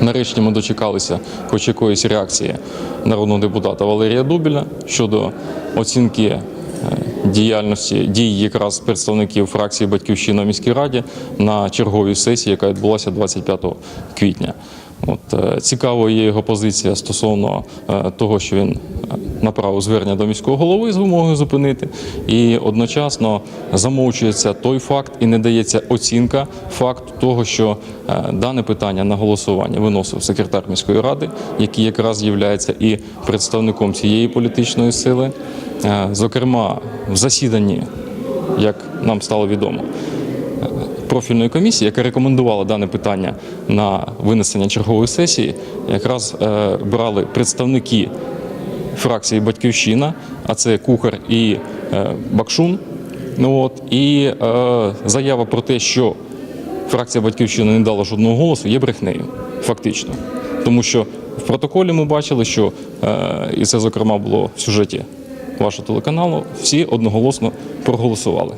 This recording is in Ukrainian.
Нарешті ми дочекалися хоч якоїсь реакції народного депутата Валерія Дубіля щодо оцінки е, діяльності дій якраз представників фракції Батьківщина в міській раді на черговій сесії, яка відбулася 25 квітня. От е, цікаво є його позиція стосовно е, того, що він е, направив звернення до міського голови з вимогою зупинити, і одночасно замовчується той факт і не дається оцінка факту того, що дане питання на голосування виносив секретар міської ради, який якраз є і представником цієї політичної сили. Зокрема, в засіданні, як нам стало відомо, профільної комісії, яка рекомендувала дане питання на винесення чергової сесії, якраз е, брали представники фракції Батьківщина, а це Кухар і е, Бакшун. Ну от і е, заява про те, що фракція Батьківщина не дала жодного голосу, є брехнею, фактично. Тому що в протоколі ми бачили, що е, і це зокрема було в сюжеті вашого телеканалу, всі одноголосно проголосували.